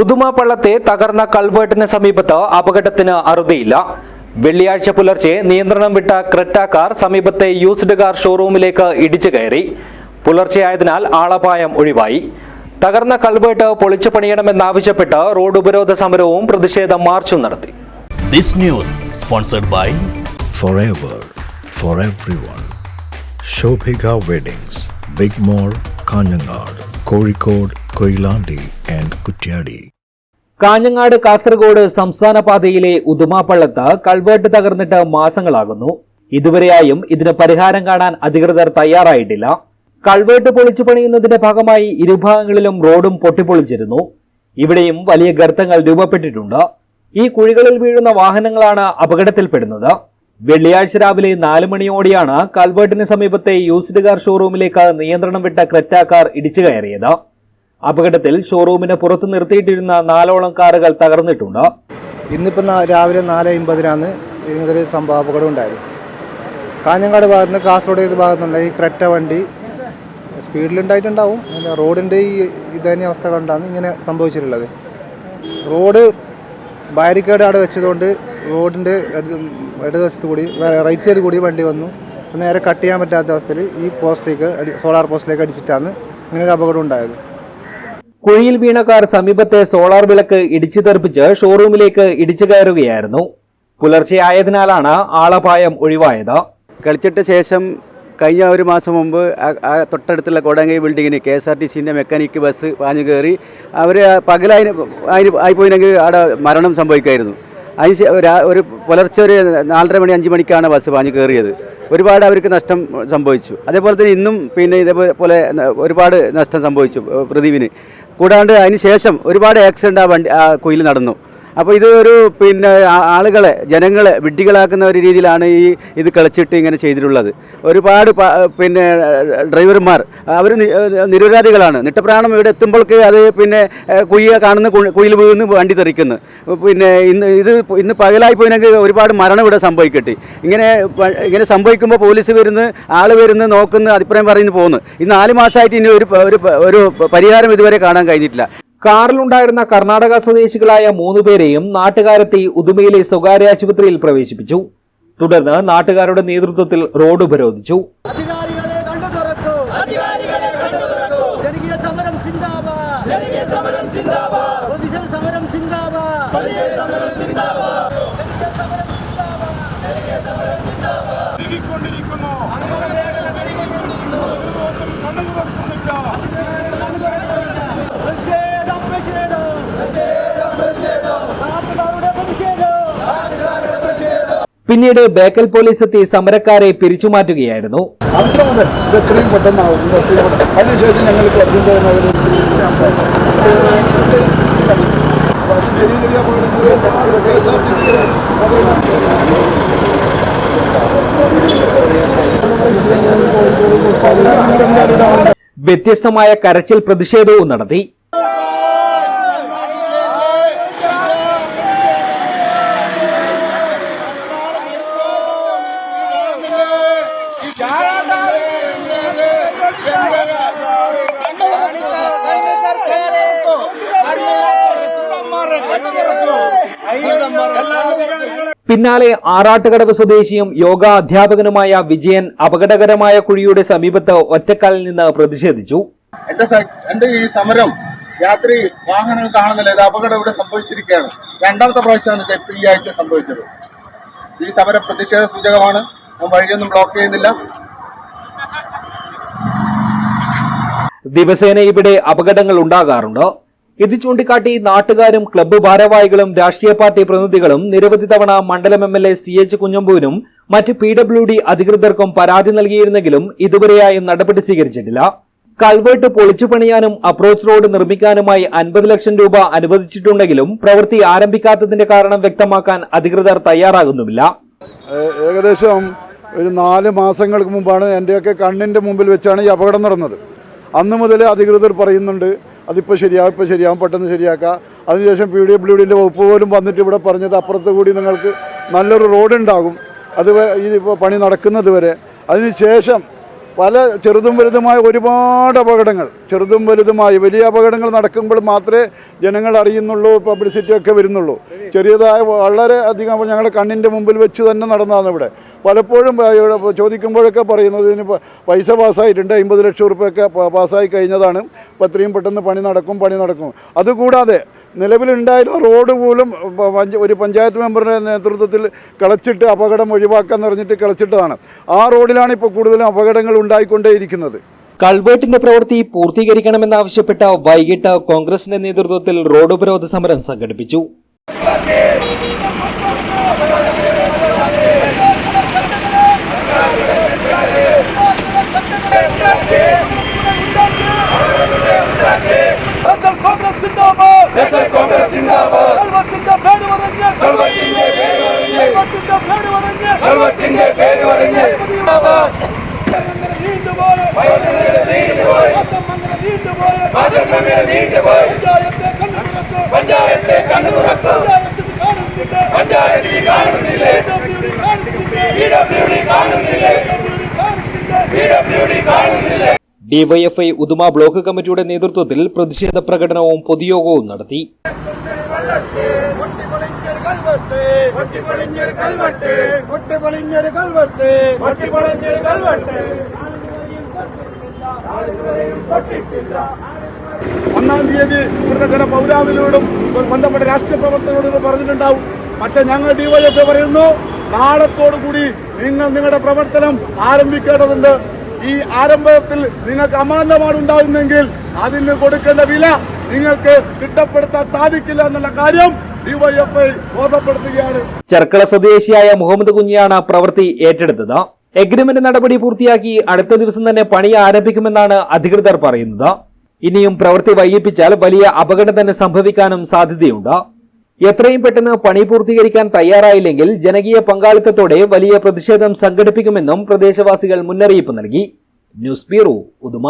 ഉദുമാപ്പള്ളത്തെ തകർന്ന കൾവേട്ടിന് സമീപത്ത് അപകടത്തിന് അറുതിയില്ല. വെള്ളിയാഴ്ച പുലർച്ചെ നിയന്ത്രണം വിട്ട ക്രെറ്റ കാർ സമീപത്തെ യൂസ്ഡ് കാർ ഷോറൂമിലേക്ക് ഇടിച്ചു കയറി. പുലർച്ചെയായതിനാൽ ആളപായം ഒഴിവായി. തകർന്ന കൾവേട്ട് പൊളിച്ചു പണിയണമെന്നാവശ്യപ്പെട്ട് റോഡ് ഉപരോധ സമരവും പ്രതിഷേധ മാർച്ചും നടത്തി. This news sponsored by forever for everyone. Shobhika Weddings, big mall Kanyanad, Kozhikode, Koyilandy and Kuttiady. Kanhangad Kasaragod സംസ്ഥാന പാതയിലെ ഉദുമാപ്പള്ളത്ത് കൾവേർട്ട് തകർന്നിട്ട് മാസങ്ങളാകുന്നു. ഇതുവരെയായും ഇതിന് പരിഹാരം കാണാൻ അധികൃതർ തയ്യാറായിട്ടില്ല. കൾവേട്ട് പൊളിച്ചു പണിയുന്നതിന്റെ ഭാഗമായി ഇരുഭാഗങ്ങളിലും റോഡും പൊട്ടിപ്പൊളിച്ചിരുന്നു. ഇവിടെയും വലിയ ഗർത്തങ്ങൾ രൂപപ്പെട്ടിട്ടുണ്ട്. ഈ കുഴികളിൽ വീഴുന്ന വാഹനങ്ങളാണ് അപകടത്തിൽപ്പെടുന്നത്. വെള്ളിയാഴ്ച രാവിലെ നാല് മണിയോടെയാണ് കൽവേർട്ടിന് സമീപത്തെ യൂസ്ഡ് കാർ ഷോറൂമിലേക്ക് നിയന്ത്രണം വിട്ട ക്രെറ്റ കാർ ഇടിച്ചു കയറിയത്. അപകടത്തിൽ ഷോറൂമിന് പുറത്തു നിർത്തിയിട്ടിരുന്ന നാലോളം കാറുകൾ തകർന്നിട്ടുണ്ട്. ഇന്നിപ്പോൾ രാവിലെ നാല് അമ്പതിനാണ് ഇങ്ങനൊരു സംഭവ അപകടം ഉണ്ടായത്. കാഞ്ഞങ്ങാട് ഭാഗത്ത് നിന്ന് കാസർഗോഡ് ഭാഗത്തുനിന്നുള്ള ഈ ക്രെറ്റ വണ്ടി സ്പീഡിലുണ്ടായിട്ടുണ്ടാവും റോഡിന്റെ ഈ ഇതന്നെ അവസ്ഥ കൊണ്ടാണ് ഇങ്ങനെ സംഭവിച്ചിട്ടുള്ളത്. റോഡ് ബാരിക്കേഡ് അവിടെ വെച്ചതുകൊണ്ട് റോഡിന്റെ ഇടതുവശത്ത് കൂടി വേ- റൈറ്റ് സൈഡ് കൂടി വണ്ടി വന്നു. നേരെ കട്ട് ചെയ്യാൻ പറ്റാത്ത അവസ്ഥയിൽ ഈ പോസ്റ്റിലേക്ക് അടി സോളാർ പോസ്റ്റിലേക്ക് അടിച്ചിട്ടാണ് ഇങ്ങനെ ഒരു അപകടം ഉണ്ടായത്. കുഴിയിൽ വീണ കാർ സമീപത്തെ സോളാർ വിളക്ക് ഇടിച്ചു തെറിപ്പിച്ച് ഷോറൂമിലേക്ക് ഇടിച്ചു കയറുകയായിരുന്നു. പുലർച്ചെ ആയതിനാലാണ് ആളപായം ഒഴിവായത്. കളിച്ചിട്ട് ശേഷം കഴിഞ്ഞ ഒരു മാസം മുമ്പ് ആ- തൊട്ടടുത്തുള്ള കോടങ്കൈ ബിൽഡിങ്ങിന് കെ എസ് ആർ ടി സിന്റെ മെക്കാനിക്ക് ബസ് പാഞ്ഞു കയറി അവർ പകലതിന് അതിന് ആയിപ്പോയില്ലെങ്കിൽ അവിടെ മരണം സംഭവിക്കായിരുന്നു അതിന് ഒരു- പുലർച്ചെ ഒരു നാലര മണി അഞ്ച് മണിക്കാണ് ബസ് പാഞ്ഞു കയറിയത്. ഒരുപാട് അവർക്ക് നഷ്ടം സംഭവിച്ചു. അതേപോലെ തന്നെ ഇന്നും പിന്നെ ഇതേപോലെ ഒരുപാട് നഷ്ടം സംഭവിച്ചു പ്രദീപിന്. കൂടാണ്ട് അതിന് ശേഷം ഒരുപാട് ആക്സിഡന്റ് ആ വണ്ടി ആ കുയിൽ നടന്നു. അപ്പോൾ ഇത് ഒരു പിന്നെ ആളുകളെ ജനങ്ങളെ വിഡ്ഢികളാക്കുന്ന ഒരു രീതിയിലാണ് ഈ ഇത് കളിച്ചിട്ട് ഇങ്ങനെ ചെയ്തിട്ടുള്ളത്. ഒരുപാട് പിന്നെ ഡ്രൈവർമാർ അവർ നിരപരാധികളാണ്. നിട്ടപ്രാണം ഇവിടെ എത്തുമ്പോഴേക്ക് അത് പിന്നെ കുയ്യ കാണുന്ന കുയിൽ വീണ് വണ്ടി തെറിക്കുന്നു. പിന്നെ ഇന്ന് ഇത് ഇന്ന് പകലായി പോയിനെങ്കിൽ ഒരുപാട് മരണം ഇവിടെ സംഭവിക്കട്ടെ. ഇങ്ങനെ ഇങ്ങനെ സംഭവിക്കുമ്പോൾ പോലീസ് വരുന്ന് ആൾ വരുന്ന് നോക്കുന്നു അഭിപ്രായം പറയുന്നു പോകുന്നു ഈ നാല് മാസമായിട്ട് ഇനി ഒരു ഒരു പരിഹാരം ഇതുവരെ കാണാൻ കഴിഞ്ഞിട്ടില്ല. കാറിലുണ്ടായിരുന്ന കർണാടക സ്വദേശികളായ മൂന്ന് പേരെയും നാട്ടുകാരെത്തി ഉദുമയിലെ സ്വകാര്യ ആശുപത്രിയിൽ പ്രവേശിപ്പിച്ചു. തുടർന്ന് നാട്ടുകാരുടെ നേതൃത്വത്തിൽ റോഡ് ഉപരോധിച്ചു. അധികാരികളെ കണ്ടു തുറക്കൂ അധികാരികളെ കണ്ടു തുറക്കൂ ജനകീയ സമരം സിന്ദാബാദ് ജനകീയ സമരം സിന്ദാബാദ് പ്രതിഷേധ സമരം സിന്ദാബാദ് പ്രതിഷേധ സമരം സിന്ദാബാദ് പ്രതിഷേധം പ്രതിഷേധം നാട്ടുകാരുടെ പ്രതിഷേധം പിന്നീട് ബേക്കൽ പോലീസ് എത്തി സമരക്കാരെ പിരിച്ചുമാറ്റുകയായിരുന്നു. വ്യത്യസ്തമായ കരച്ചിൽ പ്രതിഷേധവും പെട്ടെന്നാവും ഇത് എത്രയും പെട്ടെന്ന് അതിനുശേഷം ഞങ്ങൾക്ക് അതിന്റെ ഒരു ചെറിയ ചെറിയ അപകടങ്ങൾ K S R T C വ്യത്യസ്തമായ കരച്ചിൽ പ്രതിഷേധവും നടത്തി പിന്നാലെ ആറാട്ടുകടവ് സ്വദേശിയും യോഗ അധ്യാപകനുമായ വിജയൻ അപകടകരമായ കുഴിയുടെ സമീപത്ത് ഒറ്റക്കാലിൽ നിന്ന് പ്രതിഷേധിച്ചു. എന്റെ എന്റെ ഈ സമരം രാത്രി വാഹനം കാണുന്നില്ല. ഇത് അപകടം ഇവിടെ സംഭവിച്ചിരിക്കുകയാണ്. രണ്ടാമത്തെ പ്രാവശ്യമാണ് ഈ ആഴ്ച സംഭവിച്ചത്. ഈ സമരം പ്രതിഷേധ സൂചകമാണ്. ഞാൻ വഴിയൊന്നും ബ്ലോക്ക് ചെയ്യുന്നില്ല. ദിവസേന ഇവിടെ അപകടങ്ങൾ ഉണ്ടാകാറുണ്ട്. ഇത് ചൂണ്ടിക്കാട്ടി നാട്ടുകാരും ക്ലബ്ബ് ഭാരവാഹികളും രാഷ്ട്രീയ പാർട്ടി പ്രതിനിധികളും നിരവധി തവണ മണ്ഡലം M L A C H കുഞ്ഞമ്പൂരും മറ്റ് പി ഡബ്ല്യു ഡി അധികൃതർക്കും പരാതി നൽകിയിരുന്നെങ്കിലും ഇതുവരെയായും നടപടി സ്വീകരിച്ചിട്ടില്ല. കൾവേട്ട് പൊളിച്ചു പണിയാനും അപ്രോച്ച് റോഡ് നിർമ്മിക്കാനുമായി അൻപത് ലക്ഷം രൂപ അനുവദിച്ചിട്ടുണ്ടെങ്കിലും പ്രവൃത്തി ആരംഭിക്കാത്തതിന്റെ കാരണം വ്യക്തമാക്കാൻ അധികൃതർ തയ്യാറാകുന്നുമില്ല. ഏകദേശം ഒരു നാല് മാസങ്ങൾക്ക് മുമ്പാണ് എന്റെയൊക്കെ കണ്ണിന്റെ മുമ്പിൽ വെച്ചാണ് ഈ അപകടം നടന്നത്. അന്ന് മുതൽ അധികൃതർ പറയുന്നുണ്ട് അതിപ്പോൾ ശരിയാവും ഇപ്പോൾ ശരിയാവും പെട്ടെന്ന് ശരിയാക്കാം. അതിനുശേഷം പി ഡി ഡബ്ല്യു ഡിന്റെ വകുപ്പ് പോലും വന്നിട്ട് ഇവിടെ പറഞ്ഞത് അപ്പുറത്ത് കൂടി നിങ്ങൾക്ക് നല്ലൊരു റോഡ് ഉണ്ടാകും അത് ഈ പണി നടക്കുന്നത് വരെ. അതിനുശേഷം പല ചെറുതും വലുതുമായ ഒരുപാട് അപകടങ്ങൾ. ചെറുതും വലുതുമായ വലിയ അപകടങ്ങൾ നടക്കുമ്പോൾ മാത്രമേ ജനങ്ങൾ അറിയുന്നുള്ളൂ പബ്ലിസിറ്റി ഒക്കെ വരുന്നുള്ളൂ. ചെറിയതായ വളരെ അധികം ഞങ്ങളുടെ കണ്ണിന്റെ മുമ്പിൽ വെച്ച് തന്നെ നടന്നതാണ് ഇവിടെ. പലപ്പോഴും ചോദിക്കുമ്പോഴൊക്കെ പറയുന്നത് ഇതിന് പൈസ പാസ്സായിട്ടുണ്ട് അമ്പത് ലക്ഷം റുപ്യൊക്കെ പാസ്സായി കഴിഞ്ഞതാണ്. അപ്പോൾ പെട്ടെന്ന് പണി നടക്കും പണി നടക്കും. അതുകൂടാതെ നിലവിലുണ്ടായിരുന്ന റോഡ് പോലും ഒരു പഞ്ചായത്ത് മെമ്പറുടെ നേതൃത്വത്തിൽ കളച്ചിട്ട് അപകടം ഒഴിവാക്കാൻ പറഞ്ഞിട്ട് കളച്ചിട്ടതാണ്. ആ റോഡിലാണ് ഇപ്പോൾ കൂടുതലും അപകടങ്ങൾ ഉണ്ടായിക്കൊണ്ടേയിരിക്കുന്നത്. കൾവേട്ടിന്റെ പ്രവൃത്തി പൂർത്തീകരിക്കണമെന്നാവശ്യപ്പെട്ട വൈകിട്ട് കോൺഗ്രസിന്റെ നേതൃത്വത്തിൽ റോഡ് ഉപരോധ സമരം സംഘടിപ്പിച്ചു കോൺഗ്രസ് സിന്ദാബാദ് കോൺഗ്രസ് സിന്ദാബാദ് കൽവത്തിന്റെ പേര് പറഞ്ഞ് കൽവത്തിന്റെ പേര് പറഞ്ഞ് കൽവത്തിന്റെ പേര് പറഞ്ഞ് നീണ്ടുപോയ നീണ്ടുപോയ പഞ്ചായത്തെ കണ്ണു തുറക്കൂ. പഞ്ചായത്തെ കണ്ണു തുറക്കൂ. പഞ്ചായത്തിൽ കാണുന്നില്ലേ പിഡബ്ല്യൂഡി കാണുന്നില്ലേ പിഡബ്ല്യൂഡി കാണുന്നില്ലേ ഡിവൈഎഫ്ഐ ഉദുമ ബ്ലോക്ക് കമ്മിറ്റിയുടെ നേതൃത്വത്തിൽ പ്രതിഷേധ പ്രകടനവും പൊതുയോഗവും നടത്തി. ഒന്നാം തീയതി ഇവിടുത്തെ ചില പൗരാവിനോടും ബന്ധപ്പെട്ട രാഷ്ട്രീയ പ്രവർത്തകരോടും പറഞ്ഞിട്ടുണ്ടാവും. പക്ഷെ ഞങ്ങൾ ഡിവൈഎഫ് പറയുന്നു നാളത്തോടു കൂടി നിങ്ങൾ നിങ്ങളുടെ പ്രവർത്തനം ആരംഭിക്കേണ്ടതുണ്ട്. ഈ ആരംഭത്തിൽ നിങ്ങൾക്ക് അമാന്തമാണ് ഉണ്ടാകുന്നെങ്കിൽ അതിന് കൊടുക്കേണ്ട വില നിങ്ങൾക്ക് തിട്ടപ്പെടുത്താൻ സാധിക്കില്ല എന്നുള്ള കാര്യം ഡിവൈഎഫ്ഐ ഓർമ്മപ്പെടുത്തുകയാണ്. ചെർക്കള സ്വദേശിയായ മുഹമ്മദ് കുഞ്ഞിയാണ് പ്രവൃത്തി ഏറ്റെടുത്തത്. എഗ്രിമെന്റ് നടപടി പൂർത്തിയാക്കി അടുത്ത ദിവസം തന്നെ പണി ആരംഭിക്കുമെന്നാണ് അധികൃതർ പറയുന്നത്. ഇനിയും പ്രവൃത്തി വൈകിപ്പിച്ചാൽ വലിയ അപകടം തന്നെ സംഭവിക്കാനും സാധ്യതയുണ്ട്. എത്രയും പെട്ടെന്ന് പണി പൂർത്തീകരിക്കാൻ തയ്യാറായില്ലെങ്കിൽ ജനകീയ പങ്കാളിത്തത്തോടെ വലിയ പ്രതിഷേധം സംഘടിപ്പിക്കുമെന്നും പ്രദേശവാസികൾ മുന്നറിയിപ്പ് നൽകി. News bureau Uduma.